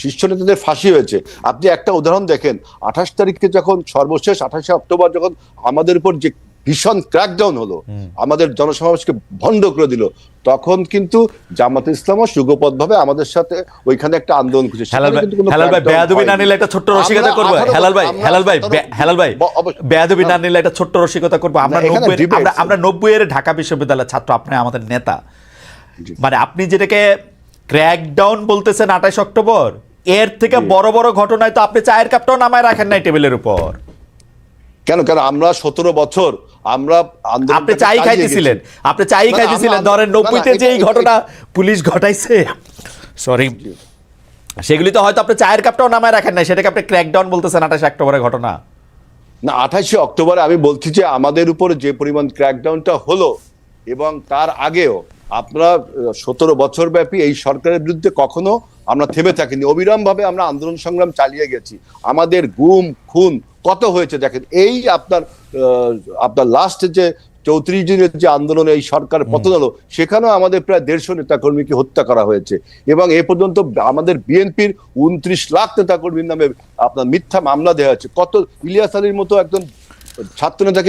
শীর্ষ নেতাদের ফাঁসি হয়েছে। আপনি একটা উদাহরণ দেখেন আঠাশ তারিখে যখন সর্বশেষ আঠাশে অক্টোবর যখন আমাদের উপর যে ভীষণ ক্র্যাকডাউন হলো আমাদের জনসমাবেশকে ভণ্ড করে দিল তখন কিন্তু জামাত ইসলামও সুগপথভাবে আমাদের সাথে ওইখানে একটা আন্দোলন করেছে। হেলাল ভাই বেয়াদবি না নিলে একটা ছোট্ট রসিকতা করব? হেলাল ভাই হেলাল ভাই হেলাল ভাই বেয়াদবি না না, নিলে একটা ছোট্ট রসিকতা করব। আমরা না, এখানে নব্বই debate আমরা আমরা নব্বই এর ঢাকা বিশ্ববিদ্যালয়ের ছাত্র আপনি আমাদের নেতা। মানে আপনি যেটাকে ক্র্যাকডাউন বলতেছেন আঠাশ অক্টোবর এর থেকে বড় বড় ঘটনায় তো আপনি চায়ের কাপটাও নামায় রাখেন নাই টেবিলের উপর। কেন কেন? আমরা সতেরো বছর আমরা আপনি চাই খাইতেছিলেন। আপনি চাই খাইতেছিলেন। ধরেন নব্বইতে যে এই ঘটনা পুলিশ ঘটাইছে সরি সেগুলি তো হয়তো আপনি চায়ের কাপটাও নামায় রাখেন নাই। সেটাকে আপনি ক্র্যাকডাউন বলতেছেন আঠাশ অক্টোবরের ঘটনা। না আঠাশে অক্টোবরে আমি বলছি যে আমাদের উপর যে পরিমাণ ক্র্যাকডাউনটা হলো এবং তার আগেও আপনারা সতেরো বছর ব্যাপী এই সরকারের বিরুদ্ধে কখনো আমরা থেমে থাকিনি। অবিরাম ভাবে আমরা আন্দোলন সংগ্রাম চালিয়ে গেছি। আমাদের গুম খুন কত হয়েছে দেখেন। এই আপনার আপনার লাস্ট যে চৌত্রিশ দিনের যে আন্দোলনে এই সরকার পতন হলো সেখানেও আমাদের প্রায় দেড়শো নেতাকর্মীকে হত্যা করা হয়েছে। এবং এ পর্যন্ত আমাদের বিএনপির উনত্রিশ লাখ নেতাকর্মীর নামে আপনার মিথ্যা মামলা দেওয়া হয়েছে। কত ইলিয়াস আলীর মতো একজন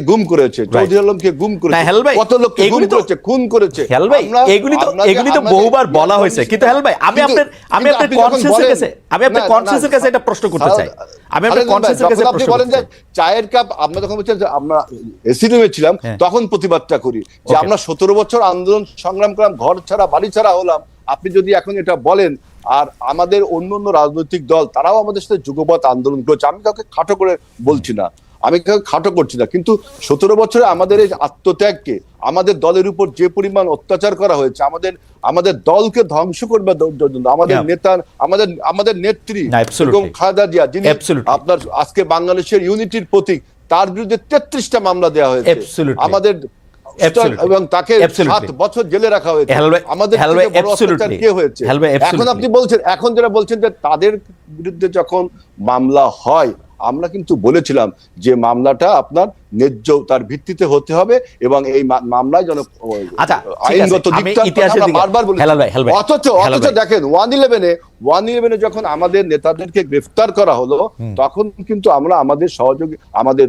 গুম করেছে চৌধুরী আলমকে গুম করেছে কত লোককে গুম করেছে খুন করেছে। হেল ভাই এগুলি তো এগুলি তো বহুবার বলা হয়েছে। কিন্তু হেল ভাই আমি আপনার আমি আপনার বলেন- কাছে আমি আপনার না, কাছে এটা প্রশ্ন করতে চাই। আমি আপনার কনসিয়াসের কাছে প্রশ্ন বলেন যে চায়ের কাপ আমরা যখন বলছেন যে আমরা এসি রুমে ছিলাম হ্যাঁ। তখন প্রতিবাদটা করি। যে আমরা সতেরো বছর আন্দোলন সংগ্রাম করলাম ঘর ছাড়া বাড়ি ছাড়া হলাম। আপনি যদি এখন এটা বলেন আর আমাদের অন্য অন্য রাজনৈতিক দল তারাও আমাদের সাথে যুগপথ আন্দোলন করেছে। আমি কাউকে খাটো করে বলছি না। আমি খাটো করছি না কিন্তু সতেরো বছরে আমাদের এই আত্মত্যাগকে আমাদের দলের উপর যে পরিমাণ অত্যাচার করা হয়েছে আমাদের আমাদের দলকে ধ্বংস করবে দ- দ- দ- আমাদের নেতা আমাদের আমাদের নেত্রী এবং খালেদা জিয়া যিনি আপনার আজকে বাংলাদেশের ইউনিটির প্রতীক তার বিরুদ্ধে তেত্রিশটা মামলা দেওয়া হয়েছে। আমাদের এবং তাকে সাত বছর জেলে রাখা হয়েছে। আমাদের. কে হয়েছে? এখন আপনি বলছেন এখন যারা বলছেন যে তাদের বিরুদ্ধে যখন মামলা হয় আমরা কিন্তু বলেছিলাম যে মামলাটা আপনার ন্যায্য তার ভিত্তিতে হতে হবে এবং এই মামলায় যেন আচ্ছা। আইনগত আমরা বারবার ভাই, অথচ অথচ দেখেন ওয়ান ইলেভেনে ওয়ান ইলেভেনে যখন আমাদের নেতাদেরকে গ্রেফতার করা হলো তখন কিন্তু আমরা আমাদের সহযোগী আমাদের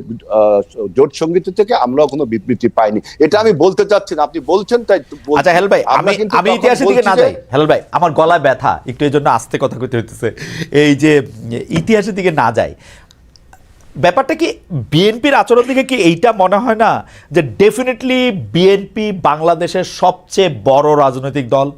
জোট সংগীত থেকে আমরাও কোনো বিবৃতি পাইনি। এটা আমি বলতে চাচ্ছি না আপনি বলছেন তাই আচ্ছা হেল ভাই আমি আমি ইতিহাসের দিকে না যাই। হেল ভাই আমার গলায় ব্যথা একটু এই জন্য আস্তে কথা কইতে হইতেছে। এই যে ইতিহাসের দিকে না যাই ব্যাপারটা কি বিএনপির আচরণ থেকে কি এইটা মনে হয় না যে ডেফিনেটলি বিএনপি বাংলাদেশের সবচেয়ে বড় রাজনৈতিক দল?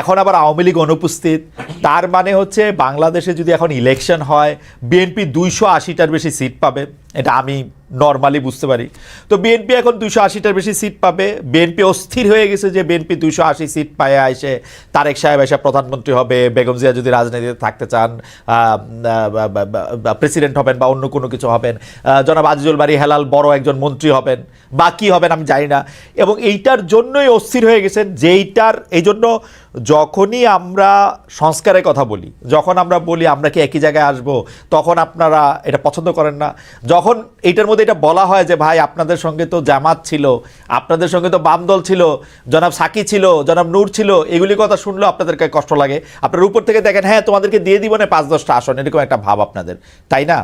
এখন আবার আওয়ামী লীগ অনুপস্থিত। তার মানে হচ্ছে বাংলাদেশে যদি এখন ইলেকশন হয় বিএনপি দুইশো আশিটার বেশি সিট পাবে। এটা আমি নর্মালি বুঝতে পারি। তো বিএনপি এখন দুশো আশিটার বেশি সিট পাবে। বিএনপি অস্থির হয়ে গেছে যে বিএনপি দুশো আশি সিট পায়ে এসে তারেক সাহেব এসে প্রধানমন্ত্রী হবে, বেগম জিয়া যদি রাজনীতিতে থাকতে চান প্রেসিডেন্ট হবেন বা অন্য কোনো কিছু হবেন জনাব আজিজুল বাড়ি হেলাল বড় একজন মন্ত্রী হবেন বা কী হবেন আমি জানি না। এবং এইটার জন্যই অস্থির হয়ে গেছেন, যেইটার এই জন্য যখনই আমরা সংস্কারের কথা বলি, যখন আমরা বলি আমরা কি একই জায়গায় আসব, তখন আপনারা এটা পছন্দ করেন না। যখন এইটার মধ্যে এটা বলা হয় যে, ভাই, আপনাদের সঙ্গে তো জামাত ছিল, আপনাদের সঙ্গে তো বামদল ছিল, জনাব সাকি ছিল, জনাব নূর ছিল, এগুলি কথা শুনলেও আপনাদেরকে কষ্ট লাগে। আপনার উপর থেকে দেখেন হ্যাঁ তোমাদেরকে দিয়ে দিব না, পাঁচ দশটা আসন। এরকম একটা ভাব আপনাদের। তাই না?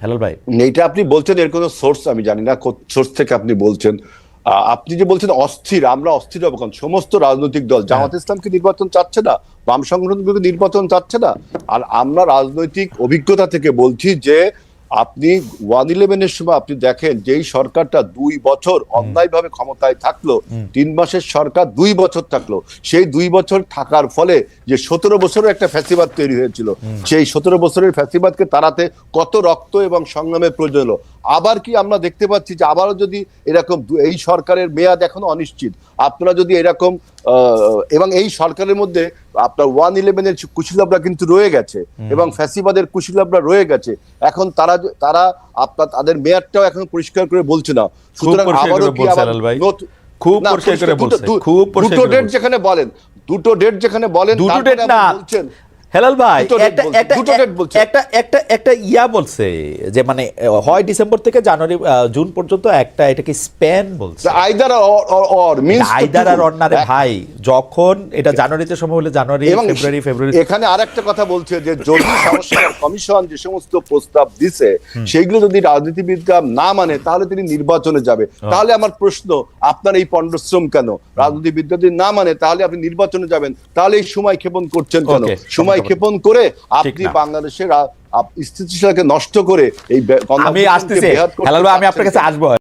হ্যালো ভাই। এইটা আপনি বলছেন, এর কোনো সোর্স আমি জানি না সোর্স থেকে আপনি বলছেন। আপনি যে বলছেন অস্থির আমরা অস্থির হব কারণ সমস্ত রাজনৈতিক দল জামাত ইসলামকে নির্বাচন চাচ্ছে না বাম সংগঠনগুলোকে নির্বাচন চাচ্ছে না। আর আমরা রাজনৈতিক অভিজ্ঞতা থেকে বলছি যে আপনি ওয়ান ইলেভেনের সময় আপনি দেখেন যেই সরকারটা দুই বছর অন্যায়ভাবে ক্ষমতায় থাকল তিন মাসের সরকার দুই বছর থাকল সেই দুই বছর থাকার ফলে যে সতেরো বছরের একটা ফ্যাসিবাদ তৈরি হয়েছিল সেই সতেরো বছরের ফ্যাসিবাদকে তাড়াতে কত রক্ত এবং সংগ্রামের প্রয়োজন হলো। আবার কি আমরা দেখতে পাচ্ছি যে আবারও যদি এরকম এই সরকারের মেয়াদ এখনও অনিশ্চিত আপনারা যদি এরকম এবং এই সরকারের মধ্যে আপনার ওয়ান ইলেভেনের কুশীলবরা কিন্তু রয়ে গেছে এবং ফ্যাসিবাদের কুশীলবরা রয়ে গেছে। এখন তারা তারা আপনার তাদের মেয়াদটাও এখন পরিষ্কার করে বলছে না। সুতরাং আবারও কি আবার খুব পরিষ্কার করে দুটো- বলছে, খুব দুটো ডেট যেখানে বলেন দুটো ডেট যেখানে বলেন দুটো ডেট না। বলছেন হেলাল ভাই একটা একটা দুটো date বলছে। একটা একটা একটা ইয়া বলছে যে মানে হয় ডিসেম্বর থেকে জানুয়ারি জুন পর্যন্ত একটা এটাকে স্প্যান বলছে। আইদার অর মিনস আইদার আর অন্যারে ভাই যখন এটা জানুয়ারিতে সময় হলে জানুয়ারি ফেব্রুয়ারি ফেব্রুয়ারি এখানে আরেকটা কথা বলছে যে যদি সংস্কার কমিশন যে সমস্ত প্রস্তাব দিছে সেইগুলো যদি রাজনীতিবিদরা না মানে তাহলে তিনি নির্বাচনে যাবে। তাহলে আমার প্রশ্ন আপনার এই পণ্ডশ্রম কেন? রাজনীতিবিদরা যদি না মানে তাহলে আপনি নির্বাচনে যাবেন। তাহলে এই সময় ক্ষেপণ করছেন কেন? সময় ধন্যবাদ। ক্ষেপণ করে আপনি বাংলাদেশের স্থিতিশীলকে নষ্ট করে এই আমি আসতেছি। হেলাল ভাই আমি আপনার কাছে আসব।